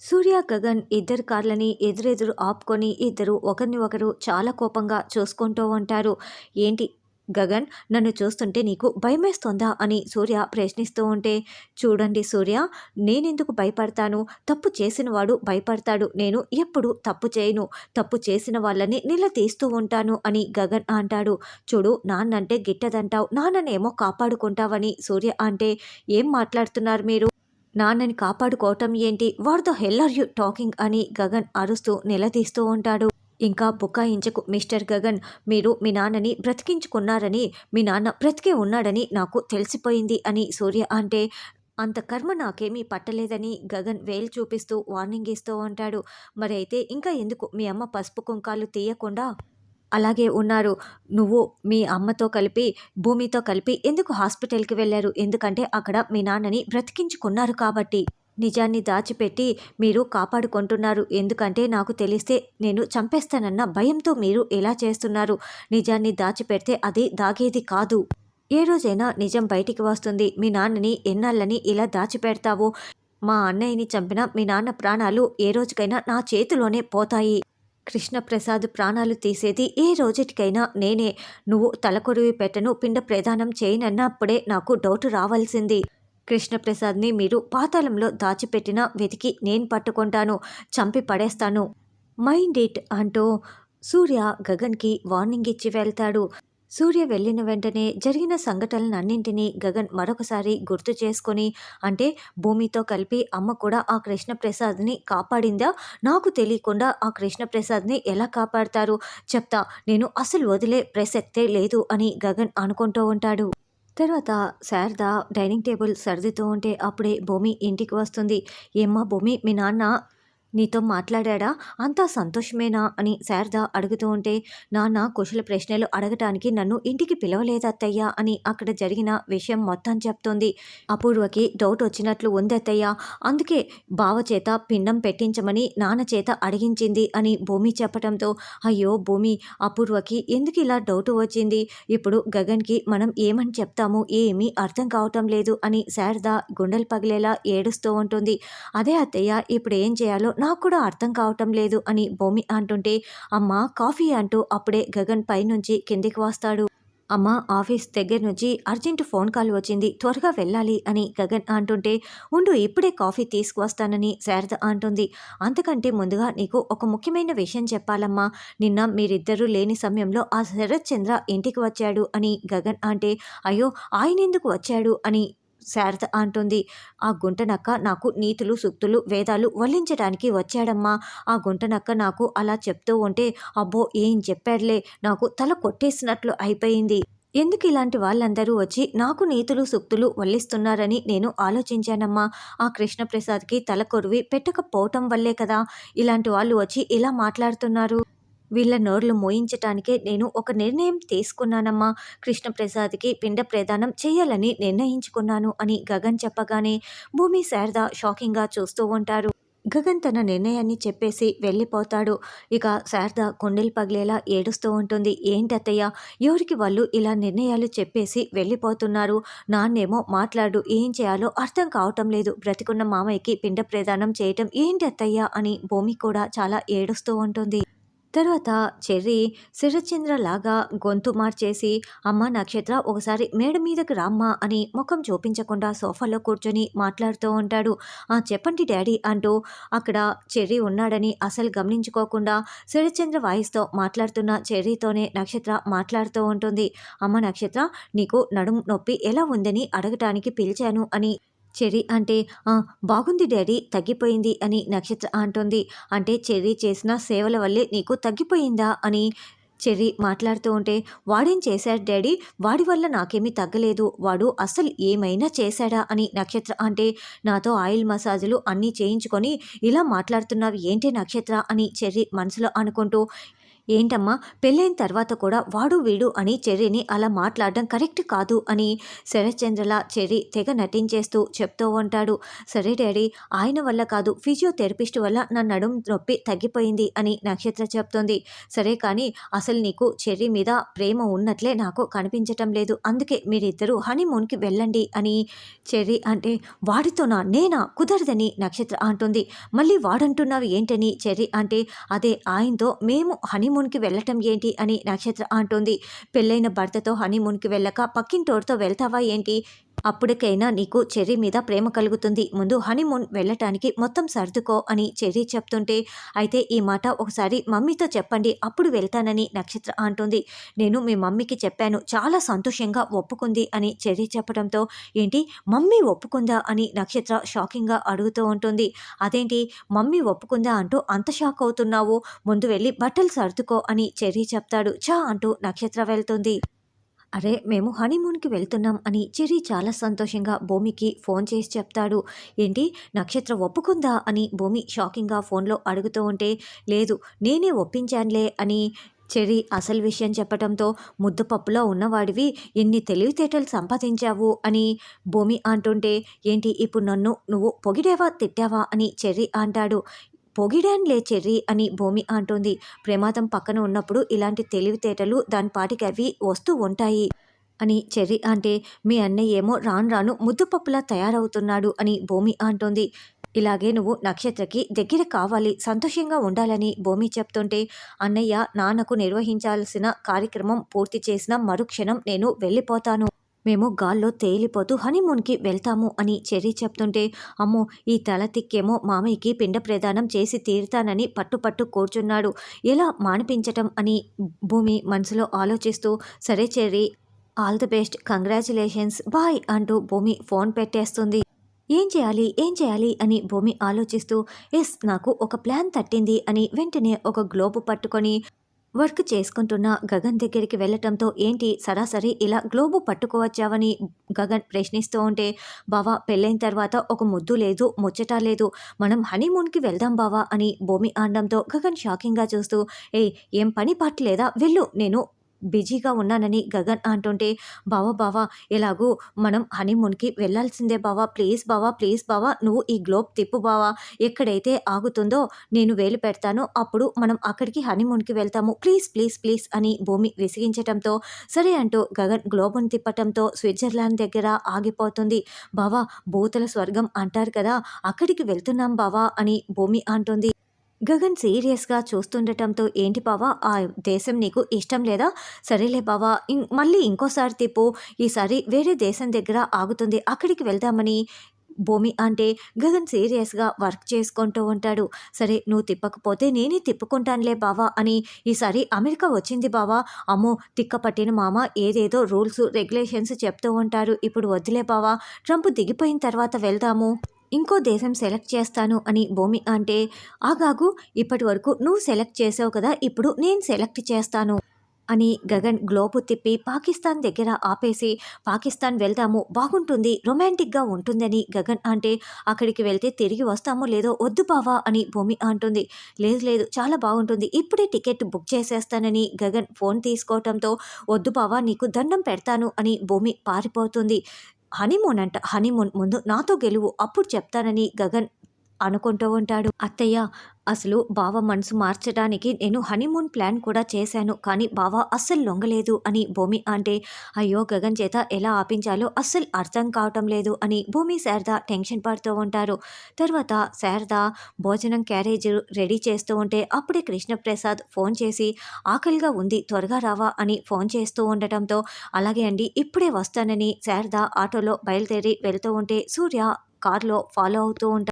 సూర్య గగన్ ఇద్దరు కార్లని ఎదురెదురు ఆపుకొని ఇద్దరు ఒకరిని ఒకరు చాలా కోపంగా చూసుకుంటూ ఉంటారు. ఏంటి గగన్? నన్ను చూస్తుంటే నీకు భయమేస్తోందా? అని సూర్య ప్రశ్నిస్తూ ఉంటే చూడండి సూర్య నేనెందుకు భయపడతాను? తప్పు చేసిన వాడు భయపడతాడు. నేను ఎప్పుడు తప్పు చేయను. తప్పు చేసిన వాళ్ళని నిలదీస్తూ ఉంటాను అని గగన్ అంటాడు. చూడు నాన్నంటే గిట్టదంటావు. నాన్ననేమో కాపాడుకుంటావని సూర్య అంటే ఏం మాట్లాడుతున్నారు మీరు? నాన్నని కాపాడుకోవటం ఏంటి? వాడితో హెల్ ఆర్ యూ టాకింగ్ అని గగన్ అరుస్తూ నిలదీస్తూ ఉంటాడు. ఇంకా బుకాయించకు మిస్టర్ గగన్. మీరు మీ నాన్నని బ్రతికించుకున్నారని మీ నాన్న బ్రతికే ఉన్నాడని నాకు తెలిసిపోయింది అని సూర్య అంటే అంత కర్మ నాకేమీ పట్టలేదని గగన్ వేలు చూపిస్తూ వార్నింగ్ ఇస్తూ ఉంటాడు. మరి అయితే ఇంకా ఎందుకు మీ అమ్మ పసుపు కుంకాలు తీయకుండా అలాగే ఉన్నారు. నువ్వు మీ అమ్మతో కలిపి భూమితో కలిపి ఎందుకు హాస్పిటల్కి వెళ్ళారు? ఎందుకంటే అక్కడ మీ నాన్నని బ్రతికించుకున్నారు కాబట్టి. నిజాన్ని దాచిపెట్టి మీరు కాపాడుకుంటున్నారు. ఎందుకంటే నాకు తెలిస్తే నేను చంపేస్తానన్న భయంతో మీరు ఎలా చేస్తున్నారు. నిజాన్ని దాచిపెడితే అది దాగేది కాదు. ఏ రోజైనా నిజం బయటికి వస్తుంది. మీ నాన్నని ఎన్నాళ్ళని ఇలా దాచిపెడతావు? మా అన్నయ్యని చంపిన మీ నాన్న ప్రాణాలు ఏ రోజుకైనా నా చేతిలోనే పోతాయి. కృష్ణప్రసాద్ ప్రాణాలు తీసేది ఏ రోజుటికైనా నేనే. నువ్వు తలకొరివి పెట్టను పిండ ప్రదానం చేయనన్నప్పుడే నాకు డౌట్ రావాల్సింది. కృష్ణప్రసాద్ని మీరు పాతాళంలో దాచిపెట్టిన వెతికి నేను పట్టుకుంటాను చంపి పడేస్తాను. మైండ్ ఇట్ అంటూ సూర్య గగన్కి వార్నింగ్ ఇచ్చి వెళ్తాడు. సూర్య వెళ్ళిన వెంటనే జరిగిన సంఘటనలన్నింటినీ గగన్ మరొకసారి గుర్తు చేసుకొని అంటే భూమితో కలిపి అమ్మ కూడా ఆ కృష్ణప్రసాద్ని కాపాడిందా? నాకు తెలియకుండా ఆ కృష్ణప్రసాద్ని ఎలా కాపాడతారు? చెప్తా నేను అసలు వదిలే ప్రసక్తే లేదు అని గగన్ అనుకుంటూ ఉంటాడు. తర్వాత శారద డైనింగ్ టేబుల్ సర్దుతూ ఉంటే అప్పుడే భూమి ఇంటికి వస్తుంది. ఏమ్మా భూమి మీ నాన్న నీతో మాట్లాడా అంతా సంతోషమేనా? అని శారద అడుగుతూ ఉంటే నాన్న కుశల ప్రశ్నలు అడగటానికి నన్ను ఇంటికి పిలవలేదత్తయ్యా అని అక్కడ జరిగిన విషయం మొత్తం చెప్తోంది. అపూర్వకి డౌట్ వచ్చినట్లు ఉంది అత్తయ్య. అందుకే బావ చేత పిండం పెట్టించమని నాన్న చేత అడిగించింది అని భూమి చెప్పడంతో అయ్యో భూమి అపూర్వకి ఎందుకు ఇలా డౌట్ వచ్చింది? ఇప్పుడు గగన్కి మనం ఏమని చెప్తాము? ఏమీ అర్థం కావటం లేదు అని శారద గుండెలు పగిలేలా ఏడుస్తూ ఉంటుంది. అదే అత్తయ్య ఇప్పుడు ఏం చేయాలో నాకు కూడా అర్థం కావటం లేదు అని భూమి అంటుంటే అమ్మ కాఫీ అంటూ అప్పుడే గగన్ పైనుంచి కిందికి వస్తాడు. అమ్మ ఆఫీస్ దగ్గర నుంచి అర్జెంటు ఫోన్ కాల్ వచ్చింది త్వరగా వెళ్ళాలి అని గగన్ అంటుంటే ఉండు ఇప్పుడే కాఫీ తీసుకువస్తానని శారద అంటుంది. అంతకంటే ముందుగా నీకు ఒక ముఖ్యమైన విషయం చెప్పాలమ్మా. నిన్న మీరిద్దరూ లేని సమయంలో ఆ శరత్ చంద్ర ఇంటికి వచ్చాడు అని గగన్ అంటే అయ్యో ఆయన ఎందుకు వచ్చాడు అని శారద అంటుంది. ఆ గుంటనక్క నాకు నీతులు సూక్తులు వేదాలు వల్లించడానికి వచ్చాడమ్మా. ఆ గుంటనక్క నాకు అలా చెప్తూ ఉంటే అబ్బో ఏం చెప్పాడులే. నాకు తల కొట్టేసినట్లు అయిపోయింది. ఎందుకు ఇలాంటి వాళ్ళందరూ వచ్చి నాకు నీతులు సూక్తులు వల్లిస్తున్నారని నేను ఆలోచించానమ్మా. ఆ కృష్ణప్రసాద్కి తల కొరివి పెట్టకపోవటం వల్లే కదా ఇలాంటి వాళ్ళు వచ్చి ఇలా మాట్లాడుతున్నారు. వీళ్ళ నోర్లు మోయించటానికే నేను ఒక నిర్ణయం తీసుకున్నానమ్మా. కృష్ణప్రసాద్కి పిండ ప్రదానం చేయాలని నిర్ణయించుకున్నాను అని గగన్ చెప్పగానే భూమి శారద షాకింగ్గా చూస్తూ ఉంటారు. గగన్ తన నిర్ణయాన్ని చెప్పేసి వెళ్ళిపోతాడు. ఇక శారద కుండెలు పగిలేలా ఏడుస్తూ ఉంటుంది. ఏంటత్తయ్య ఎవరికి వాళ్ళు ఇలా నిర్ణయాలు చెప్పేసి వెళ్ళిపోతున్నారు? నాన్నేమో మాట్లాడు ఏం చేయాలో అర్థం కావటం లేదు. బ్రతికున్న మామయ్యకి పిండ ప్రదానం చేయటం ఏంటి అత్తయ్య అని భూమి కూడా చాలా ఏడుస్తూ ఉంటుంది. తర్వాత చెర్రీ శరచంద్ర లాగా గొంతు మార్చేసి అమ్మ నక్షత్ర ఒకసారి మేడ మీదకి రామ్మా అని ముఖం చూపించకుండా సోఫాలో కూర్చొని మాట్లాడుతూ ఉంటాడు. ఆ చెప్పండి డాడీ అంటూ అక్కడ చెర్రీ ఉన్నాడని అసలు గమనించుకోకుండా శరచంద్ర వాయిస్తో మాట్లాడుతున్న చెర్రీతోనే నక్షత్ర మాట్లాడుతూ ఉంటుంది. అమ్మ నక్షత్ర నీకు నడుము నొప్పి ఎలా ఉందని అడగటానికి పిలిచాను అని చెర్రీ అంటే బాగుంది డాడీ తగ్గిపోయింది అని నక్షత్ర అంటుంది. అంటే చెర్రీ చేసిన సేవల వల్లే నీకు తగ్గిపోయిందా అని చెర్రీ మాట్లాడుతూ ఉంటే వాడేం చేశాడు డాడీ? వాడి వల్ల నాకేమీ తగ్గలేదు. వాడు అసలు ఏమైనా చేశాడా అని నక్షత్ర అంటే నాతో ఆయిల్ మసాజులు అన్నీ చేయించుకొని ఇలా మాట్లాడుతున్నావు ఏంటి నక్షత్ర అని చెర్రీ మనసులో అనుకుంటూ ఏంటమ్మా పెళ్ళైన తర్వాత కూడా వాడు వీడు అని చెర్రీని అలా మాట్లాడడం కరెక్ట్ కాదు అని శరత్చంద్రల చెర్రీ తెగ నటించేస్తూ చెప్తూ ఉంటాడు. సరే డాడీ ఆయన వల్ల కాదు ఫిజియోథెరపిస్ట్ వల్ల నా నడుం నొప్పి తగ్గిపోయింది అని నక్షత్ర చెప్తుంది. సరే కానీ అసలు నీకు చెర్రీ మీద ప్రేమ ఉన్నట్లే నాకు కనిపించటం లేదు. అందుకే మీరిద్దరూ హనీమూన్కి వెళ్ళండి అని చెర్రీ అంటే వాడితోనా? నేనా? కుదరదని నక్షత్ర అంటుంది. మళ్ళీ వాడంటున్నావు ఏంటని? చెర్రీ అంటే అదే ఆయనతో మేము హనీమూన్ హనీమూన్కి వెళ్ళటం ఏంటి అని నక్షత్ర అంటుంది. పెళ్ళైన భర్తతో హనీమూన్కి వెళ్ళక పక్కింటోడితో వెళ్తావా ఏంటి? అప్పటికైనా నీకు చెర్రీ మీద ప్రేమ కలుగుతుంది. ముందు హనీమూన్ వెళ్ళటానికి మొత్తం సర్దుకో అని చెర్రీ చెప్తుంటే అయితే ఈ మాట ఒకసారి మమ్మీతో చెప్పండి అప్పుడు వెళ్తానని నక్షత్ర అంటుంది. నేను మీ మమ్మీకి చెప్పాను చాలా సంతోషంగా ఒప్పుకుంది అని చెర్రీ చెప్పడంతో ఏంటి మమ్మీ ఒప్పుకుందా అని నక్షత్ర షాకింగ్గా అడుగుతూ ఉంటుంది. అదేంటి మమ్మీ ఒప్పుకుందా అంటూ అంత షాక్ అవుతున్నావు ముందు వెళ్ళి బట్టలు సర్దుకో అని చెర్రీ చెప్తాడు. చా అంటూ నక్షత్ర వెళ్తుంది. అరే మేము హనీమూన్కి వెళ్తున్నాం అని చిరి చాలా సంతోషంగా భూమికి ఫోన్ చేసి చెప్తాడు. ఏంటి నక్షత్ర ఒప్పుకుందా అని భూమి షాకింగ్గా ఫోన్లో అడుగుతూ ఉంటే లేదు నేనే ఒప్పించానులే అని చెరి అసలు విషయం చెప్పడంతో ముద్దుపప్పులో ఉన్నవాడివి ఎన్ని తెలివితేటలు సంపాదించావు అని భూమి అంటుంటే ఏంటి ఇప్పుడు నన్ను నువ్వు పొగిడేవా తిట్టావా అని చెర్రీ అంటాడు. పొగిడాన్లే చెర్రి అని భూమి అంటుంది. ప్రమాదం పక్కన ఉన్నప్పుడు ఇలాంటి తెలివితేటలు దాని పాటికి అవి వస్తూ ఉంటాయి అని చెర్రి అంటే మీ అన్నయ్య ఏమో రాను రాను ముద్దుపప్పులా తయారవుతున్నాడు అని భూమి అంటోంది. ఇలాగే నువ్వు నక్షత్రకి దగ్గర కావాలి సంతోషంగా ఉండాలని భూమి చెప్తుంటే అన్నయ్య నాన్నకు నిర్వహించాల్సిన కార్యక్రమం పూర్తి చేసిన మరుక్షణం నేను వెళ్ళిపోతాను. మేము గాల్లో తేలిపోతూ హనీమూన్కి వెళ్తాము అని చెర్రీ చెప్తుంటే అమ్మో ఈ తల తిక్కేమో మామయ్యకి పిండ ప్రదానం చేసి తీరుతానని పట్టుపట్టు కూర్చున్నాడు. ఎలా మానిపించటం అని భూమి మనసులో ఆలోచిస్తూ సరే Cherry all the best congratulations boy అంటూ భూమి ఫోన్ పెట్టేస్తుంది. ఏం చేయాలి ఏం చేయాలి అని భూమి ఆలోచిస్తూ ఎస్ నాకు ఒక ప్లాన్ తట్టింది అని వెంటనే ఒక గ్లోబు పట్టుకొని వర్క్ చేసుకుంటున్న గగన్ దగ్గరికి వెళ్ళటంతో ఏంటి సరాసరి ఇలా గ్లోబు పట్టుకోవచ్చావని గగన్ ప్రశ్నిస్తూ ఉంటే బావా పెళ్ళైన తర్వాత ఒక ముద్దు లేదు ముచ్చట లేదు. మనం హనీమూన్కి వెళ్దాం బావా అని భూమి ఆడడంతో గగన్ షాకింగ్గా చూస్తూ ఏ ఏం పని పట్టలేదా వెళ్ళు నేను బిజీగా ఉన్నానని గగన్ అంటుంటే బావా బావా ఎలాగూ మనం హనీమూన్కి వెళ్ళాల్సిందే బావా ప్లీజ్ బావా ప్లీజ్ బావా నువ్వు ఈ గ్లోబ్ తిప్పు బావా ఎక్కడైతే ఆగుతుందో నేను వేలు పెడతాను అప్పుడు మనం అక్కడికి హనీమూన్కి వెళ్తాము ప్లీజ్ ప్లీజ్ ప్లీజ్ అని భూమి విసిగించటంతో సరే అంటూ గగన్ గ్లోబును తిప్పటంతో స్విట్జర్లాండ్ దగ్గర ఆగిపోతుంది. బావా భూతల స్వర్గం అంటారు కదా అక్కడికి వెళ్తున్నాం బావా అని భూమి అంటుంది. గగన్ సీరియస్గా చూస్తుండటంతో ఏంటి బావా ఆ దేశం నీకు ఇష్టం లేదా? సరేలే బావా ఇం మళ్ళీ ఇంకోసారి తిప్పు. ఈసారి వేరే దేశం దగ్గర ఆగుతుంది. అక్కడికి వెళ్దామని. భూమి అంటే గగన్ సీరియస్గా వర్క్ చేసుకుంటూ ఉంటాడు. సరే నువ్వు తిప్పకపోతే నేనే తిప్పుకుంటానులే బావా అని ఈసారి అమెరికా వచ్చింది బావా. అమ్మో తిక్కపట్టిన మామ ఏదేదో రూల్స్ రెగ్యులేషన్స్ చెప్తూ ఉంటారు. ఇప్పుడు వద్దులే బావా ట్రంప్ దిగిపోయిన తర్వాత వెళ్దాము. ఇంకో దేశం సెలెక్ట్ చేస్తాను అని భూమి అంటే ఆగాగు ఇప్పటి వరకు నువ్వు సెలెక్ట్ చేసావు కదా ఇప్పుడు నేను సెలెక్ట్ చేస్తాను అని గగన్ గ్లోబు తిప్పి పాకిస్తాన్ దగ్గర ఆపేసి పాకిస్తాన్ వెళ్దాము బాగుంటుంది రొమాంటిక్గా ఉంటుందని గగన్ అంటే అక్కడికి వెళ్తే తిరిగి వస్తామో లేదో వద్దు బావా అని భూమి అంటుంది. లేదు లేదు చాలా బాగుంటుంది ఇప్పుడే టికెట్ బుక్ చేసేస్తానని గగన్ ఫోన్ తీసుకోవటంతో వద్దు బావా నీకు దండం పెడతాను అని భూమి పారిపోతుంది. హనీమూన్ అంట హనీమూన్ ముందు నాతో గెలువు అప్పుడు చెప్తానని గగన్ అనుకుంటూ ఉంటాడు. అత్తయ్య అసలు బావ మనసు మార్చడానికి నేను హనీమూన్ ప్లాన్ కూడా చేశాను కానీ బావ అస్సలు లొంగలేదు అని భూమి అంటే అయ్యో గగన్ చేత ఎలా ఆపించాలో అస్సలు అర్థం కావటం లేదు అని భూమి శారద టెన్షన్ పడుతూ ఉంటారు. తర్వాత శారద భోజనం క్యారేజ్ రెడీ చేస్తూ ఉంటే అప్పుడే కృష్ణప్రసాద్ ఫోన్ చేసి ఆకలిగా ఉంది త్వరగా రావా అని ఫోన్ చేస్తూ ఉండటంతో అలాగే అండి ఇప్పుడే వస్తానని శారద ఆటోలో బయలుదేరి వెళ్తూ ఉంటే సూర్య కార్లో ఫాలో అవుతూ ఉంటారు